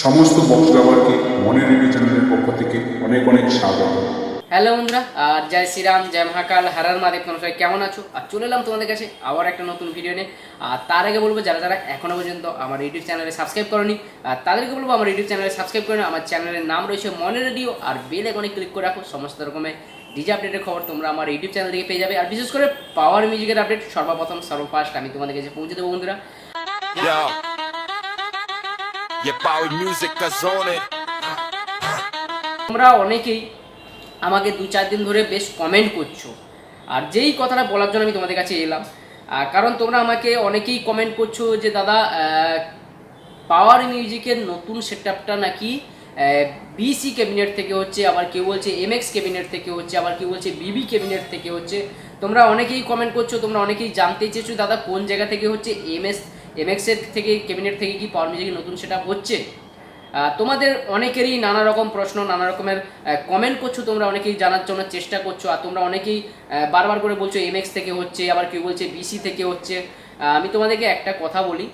সমস্ত বক্স ব্যবহারকে মনের রেডিও চ্যানেলের পক্ষ থেকে অনেক অনেক স্বাগত। হ্যালো বন্ধুরা আর জয় শ্রীরাম জয় মহাকাল হারার মাদেব তোমরা সবাই কেমন আছো? আর চলে এলাম তোমাদের কাছে আবার একটা নতুন ভিডিও নিয়ে। আর তার আগে বলব যারা যারা এখনও পর্যন্ত আমার ইউটিউব চ্যানেলে সাবস্ক্রাইব করনি আর তাদেরকে বলব আমার ইউটিউব চ্যানেলে সাবস্ক্রাইব করে নাও। আমার চ্যানেলের নাম রয়েছে মনে রেডিও আর বেল আইকনে ক্লিক করে রাখো। সমস্ত রকমের ডিজে আপডেটের খবর তোমরা আমার ইউটিউব চ্যানেল থেকে পেয়ে যাবে। আর বিশেষ করে পাওয়ার মিউজিকের আপডেট সর্বপ্রথম সর্বফার্স্ট আমি তোমাদের কাছে পৌঁছে দেবো বন্ধুরা। তোমরা অনেকেই আমাকে দু চার দিন ধরে বেশ কমেন্ট করছ। আর যেই কথাটা বলার জন্য আমি তোমাদের কাছে এলাম কারণ তোমরা আমাকে অনেকেই কমেন্ট করছ যে, দাদা পাওয়ার মিউজিকের নতুন সেটআপটা নাকি বিসি ক্যাবিনেট থেকে হচ্ছে, আবার কেউ বলছে এমএক্স ক্যাবিনেট থেকে হচ্ছে, আবার কেউ বলছে বিবি ক্যাবিনেট থেকে হচ্ছে। তোমরা অনেকেই কমেন্ট করছ, তোমরা অনেকেই জানতে চেয়েছো, দাদা, কোন জায়গা থেকে হচ্ছে এমএস এমএক্স এর থেকে ক্যাবিনেট থেকে কি পাওয়ার মিউজিকের নতুন সেটআপ হচ্ছে? তোমাদের অনেকেরই নানা রকম প্রশ্ন নানা রকমের কমেন্ট করছ, তোমরা অনেকেই জানার জন্য চেষ্টা করছ, আর তোমরা অনেকেই বারবার করে বলছো এমএক্স থেকে হচ্ছে, আবার কেউ বলছে বিসি থেকে হচ্ছে। আমি তোমাদেরকে একটা কথা বলি,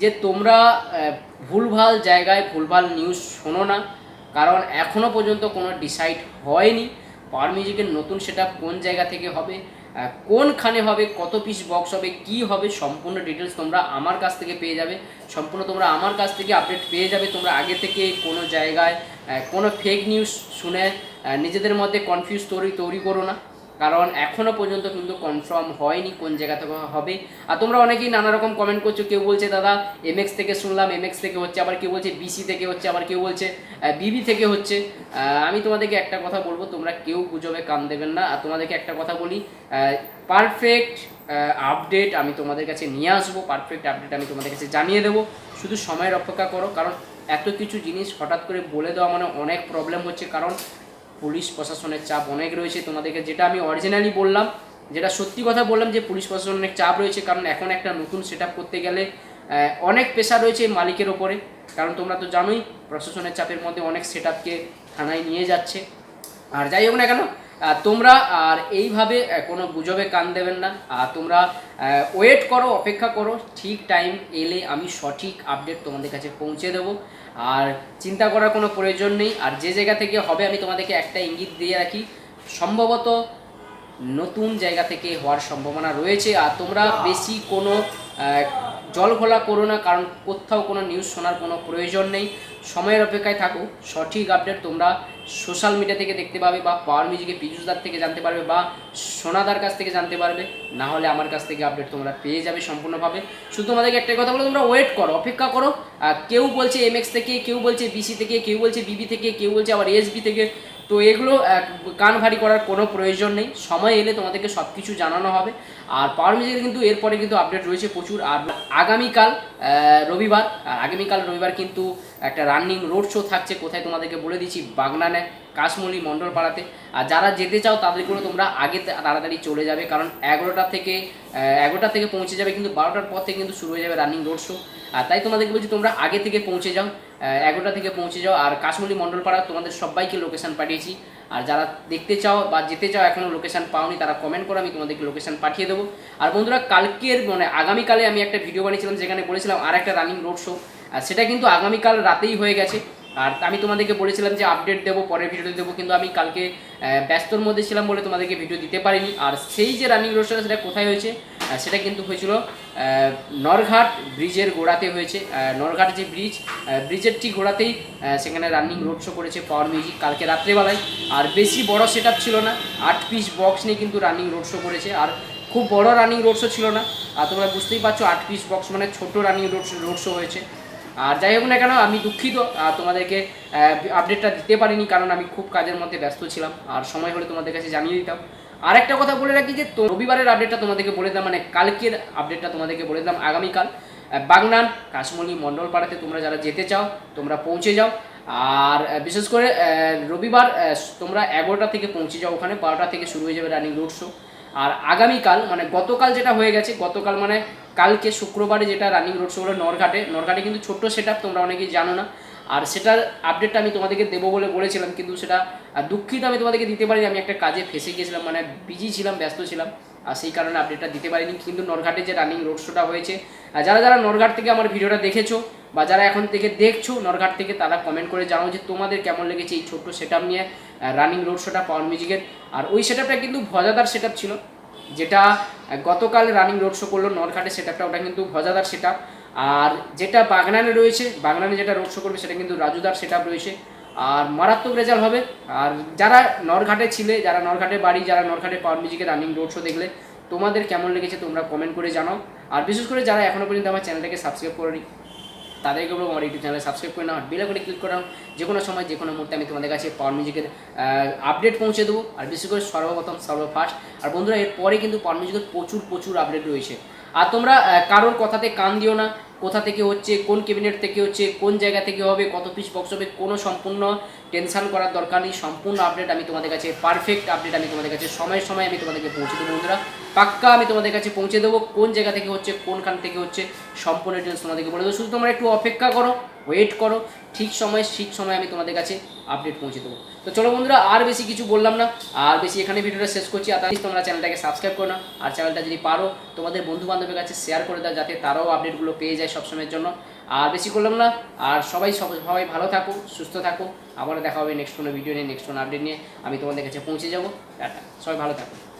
যে তোমরা ভুলভাল জায়গায় ভুলভাল নিউজ শোনো না, কারণ এখনও পর্যন্ত কোনো ডিসাইড হয়নি পাওয়ার মিউজিকের নতুন সেটা কোন জায়গা থেকে হবে। কোনখানে হবে, কত পিস বক্স হবে, কি হবে, সম্পূর্ণ ডিটেলস তোমরা আমার কাছ থেকে পেয়ে যাবে। সম্পূর্ণ তোমরা আমার কাছ থেকে আপডেট পেয়ে যাবে। তোমরা আগে থেকে কোনো জায়গায় কোনো ফেক নিউজ শুনে নিজেদের মধ্যে কনফিউজ তৈরি তৈরি করো না। কারণ এখনও পর্যন্ত কিন্তু কনফার্ম হয়নি কোন জায়গা থেকে হবে। আর তোমরা অনেকেই নানা রকম কমেন্ট করছ, কেউ বলছে, দাদা এমএক্স থেকে শুনলাম এমএক্স থেকে হচ্ছে, আবার কেউ বলছে বিসি থেকে হচ্ছে, আবার কেউ বলছে বিবি থেকে হচ্ছে। আমি তোমাদেরকে একটা কথা বলব, তোমরা কেউ গুজবে, কান দেবেন না। আর তোমাদেরকে একটা কথা বলি পারফেক্ট আপডেট আমি তোমাদের কাছে নিয়ে আসব পারফেক্ট আপডেট আমি তোমাদের কাছে জানিয়ে দেবো। শুধু সময়ের অপেক্ষা করো, কারণ এত কিছু জিনিস হঠাৎ করে বলে দেওয়া মানে অনেক প্রবলেম হচ্ছে। কারণ পুলিশ প্রশাসনের চাপ অনেক রয়েছে। তোমাদেরকে যেটা আমি অরিজিনালি বললাম, যেটা সত্যি কথা বললাম যে পুলিশ প্রশাসনের চাপ রয়েছে, কারণ এখন একটা নতুন সেট করতে গেলে অনেক পেশা রয়েছে মালিকের ওপরে। কারণ তোমরা তো জানোই, প্রশাসনের চাপের মধ্যে অনেক সেট থানায় নিয়ে যাচ্ছে। আর যাই হোক না কেন তোমরা আর এইভাবে কোনো গুজবে কান দেবেন না। আর তোমরা ওয়েট করো, অপেক্ষা করো। ঠিক টাইম এলে আমি সঠিক আপডেট তোমাদের কাছে পৌঁছে দেবো। আর চিন্তা করার কোনো প্রয়োজন নেই। আর যে জায়গা থেকে হবে আমি তোমাদেরকে একটা ইঙ্গিত দিয়ে রাখি। সম্ভবত নতুন জায়গা থেকে হওয়ার সম্ভাবনা রয়েছে। আর তোমরা বেশি কোনো জল ঘোলা করো না কারণ কোথাও কোনো নিউজ শোনার কোনো প্রয়োজন নেই। সময়ের অপেক্ষায় থাকো, সঠিক আপডেট তোমরা সোশ্যাল মিডিয়া থেকে দেখতে পাবে বা পাওয়ার মিউজিকে পীযুষদার থেকে জানতে পারবে বা সোনাদার কাছ থেকে জানতে পারবে, না হলে আমার কাছ থেকে আপডেট তোমরা পেয়ে যাবে সম্পূর্ণভাবে। শুধু তোমাদেরকে একটাই কথা বলো, তোমরা ওয়েট করো, অপেক্ষা করো। কেউ বলছে এমএক্স থেকে, কেউ বলছে বিসি থেকে, কেউ বলছে বিবি থেকে, কেউ বলছে আবার এসবি থেকে তো এগুলো কান ভারী করার কোনো প্রয়োজন নেই। সময় এলে তোমাদেরকে সব কিছু জানানো হবে। আর পাওয়ার কিন্তু এরপরে কিন্তু আপডেট রয়েছে প্রচুর। আর আগামীকাল রবিবার, আর আগামীকাল রবিবার কিন্তু একটা রানিং রোড শো থাকছে। কোথায় তোমাদেরকে বলে দিচ্ছি, বাগনানে, কাশমলি মণ্ডল পাড়াতে আর যারা যেতে চাও তাদেরগুলো তোমরা আগে তাড়াতাড়ি চলে যাবে। কারণ এগারোটা থেকে এগারোটা থেকে পৌঁছে যাবে কিন্তু বারোটার পর থেকে কিন্তু শুরু হয়ে যাবে রানিং রোড শো আর তাই তোমাদেরকে বলছি, তোমরা আগে থেকে পৌঁছে যাও। এগারোটা থেকে পৌঁছে যাও। আর কাশ্মীরি মণ্ডলপাড়া, তোমাদের সবাইকে লোকেশন পাঠিয়েছি। আর যারা দেখতে চাও বা যেতে চাও এখনও লোকেশান পাওনি, তারা কমেন্ট করো, আমি তোমাদেরকে লোকেশন পাঠিয়ে দেবো। আর বন্ধুরা, কালকের মানে আগামীকালে আমি একটা ভিডিও বানিয়েছিলাম, যেখানে বলেছিলাম আর একটা রানিং রোড শো সেটা কিন্তু আগামীকাল রাতেই হয়ে গেছে। আর আমি তোমাদেরকে বলেছিলাম যে আপডেট দেবো, পরের ভিডিওতে দেবো, কিন্তু আমি কালকে ব্যস্তর মধ্যে ছিলাম বলে তোমাদেরকে ভিডিও দিতে পারিনি। আর সেই যে রানিং রোড সেটা কোথায় হয়েছে সেটা কিন্তু হয়েছিল নরঘাট ব্রিজের গোড়াতে হয়েছে। নরঘাট যে ব্রিজ ব্রিজের ঠিক গোড়াতেই সেখানে রানিং রোড শো করেছে পাওয়ার মিউজিক কালকে রাত্রেবেলায়। আর বেশি বড় সেট ছিল না, আট পিস বক্স নিয়ে কিন্তু রানিং রোড শো করেছে। আর খুব বড় রানিং রোড শো ছিল না, আর তোমরা বুঝতেই পারছ আট পিস বক্স মানে ছোট রানিং রোড রোড শো হয়েছে। আর যাই হোক না কেন, আমি দুঃখিত তোমাদেরকে আপডেটটা দিতে পারিনি, কারণ আমি খুব কাজের মধ্যে ব্যস্ত ছিলাম। আর সময় হলে তোমাদের কাছে জানিয়ে দিতাম। আর একটা কথা বলে রাখি যে রবিবারের আপডেটটা তোমাদেরকে বলে দিলাম মানে কালকের আপডেটটা তোমাদেরকে বলে দিলাম আগামীকাল। বাগনান, কাশমণি মণ্ডল পাড়াতে তোমরা যারা যেতে চাও, তোমরা পৌঁছে যাও। আর বিশেষ করে রবিবার তোমরা এগারোটা থেকে পৌঁছে যাও ওখানে, বারোটা থেকে শুরু হয়ে যাবে রানিং রোড শো আর আগামীকাল মানে গতকাল যেটা হয়ে গেছে, গতকাল মানে কালকে শুক্রবারে যেটা রানিং রোড শো হলো নরঘাটে। নরঘাটে কিন্তু ছোট্ট সেট তোমরা অনেকেই জানো না। আর সেটার আপডেটটা আমি তোমাদেরকে দেবো বলে বলেছিলাম, কিন্তু সেটা দুঃখিত আমি তোমাদেরকে দিতে পারিনি। আমি একটা কাজে ফেসে গিয়েছিলাম মানে বিজি ছিলাম, ব্যস্ত ছিলাম, আর সেই কারণে আপডেটটা দিতে পারিনি। কিন্তু নরঘাটে যে রানিং রোড শোটা হয়েছে আর যারা যারা নরঘাট থেকে আমার ভিডিওটা দেখেছ, বা যারা এখন থেকে দেখছ নরঘাট থেকে, তারা কমেন্ট করে জানাও যে তোমাদের কেমন লেগেছে এই ছোট্ট সেট নিয়ে রানিং রোড শোটা পাওয়ার মিউজিকের আর ওই সেটআপটা কিন্তু ভজাদার সেটআপ ছিল। যেটা গতকাল রানিং রোড শো করল নরঘাটের সেটআপটা ওটা কিন্তু ভজাদার সেটআপ আর যেটা বাগনানে রয়েছে, বাগনানে যেটা রোড শো করবে, সেটা কিন্তু রাজুদার সেটআপ রয়েছে। আর মারাত্মক রেজাল্ট হবে। আর যারা নরঘাটে ছিলে, যারা নরঘাটে বাড়ি, যারা নরঘাটে পাওয়ার মিউজিকের রানিং রোড শো দেখলে, তোমাদের কেমন লেগেছে তোমরা কমেন্ট করে জানাও। আর বিশেষ করে যারা এখনও পর্যন্ত আমার চ্যানেলটাকে সাবস্ক্রাইব করেনি তাদেরকে বলব আমার ইউটিউব চ্যানেলে সাবস্ক্রাইব করে নাও আর বেলা করে ক্লিক করে নাও। যে কোনো সময় যে কোনো মুহূর্তে আমি তোমাদের কাছে পাওয়ার মিউজিকের আপডেট পৌঁছে দেবো। আর বিশেষ করে সর্বপ্রথম, সর্বফার্স্ট। আর বন্ধুরা, এরপরে কিন্তু পাওয়ার মিউজিকের প্রচুর প্রচুর আপডেট রয়েছে। আর তোমরা কারোর কথাতে কান দিও না। কোথা থেকে হচ্ছে, কোন ক্যাবিনেট থেকে হচ্ছে, কোন জায়গা থেকে হবে, কত পিস বক্স হবে, কোনো সম্পূর্ণ টেনশান করার দরকার নেই। সম্পূর্ণ আপডেট আমি তোমাদের কাছে পারফেক্ট আপডেট আমি তোমাদের কাছে, সময় সময় আমি তোমাদেরকে পৌঁছে দেবো বন্ধুরা। পাক্কা আমি তোমাদের কাছে পৌঁছে দেবো কোন জায়গা থেকে হচ্ছে, কোনখান থেকে হচ্ছে, সম্পূর্ণ ডিটেলস তোমাদেরকে বলে দেবো। শুধু তোমরা একটু অপেক্ষা করো ওয়েট করো। ঠিক সময় ঠিক সময় আমি তোমাদের কাছে আপডেট পৌঁছে দেবো। তো চলো বন্ধুরা, আর বেশি কিছু বললাম না। আর বেশি এখানে ভিডিওটা শেষ করছি। আর তোমরা চ্যানেলটাকে সাবস্ক্রাইব করো না। আর চ্যানেলটা যদি পারো, তোমাদের বন্ধু বান্ধবের কাছে শেয়ার করে দাও, যাতে তারাও আপডেটগুলো পেয়ে যায় সবসময়ের জন্য। আর বেশি করলাম না। আর সবাই সব- সবাই ভালো থাকো, সুস্থ থাকো। আবারও দেখা হবে নেক্সট কোনো ভিডিও নিয়ে নেক্সট কোনো আপডেট নিয়ে। আমি তোমাদের কাছে পৌঁছে যাব। টাটা। সবাই ভালো থাকো।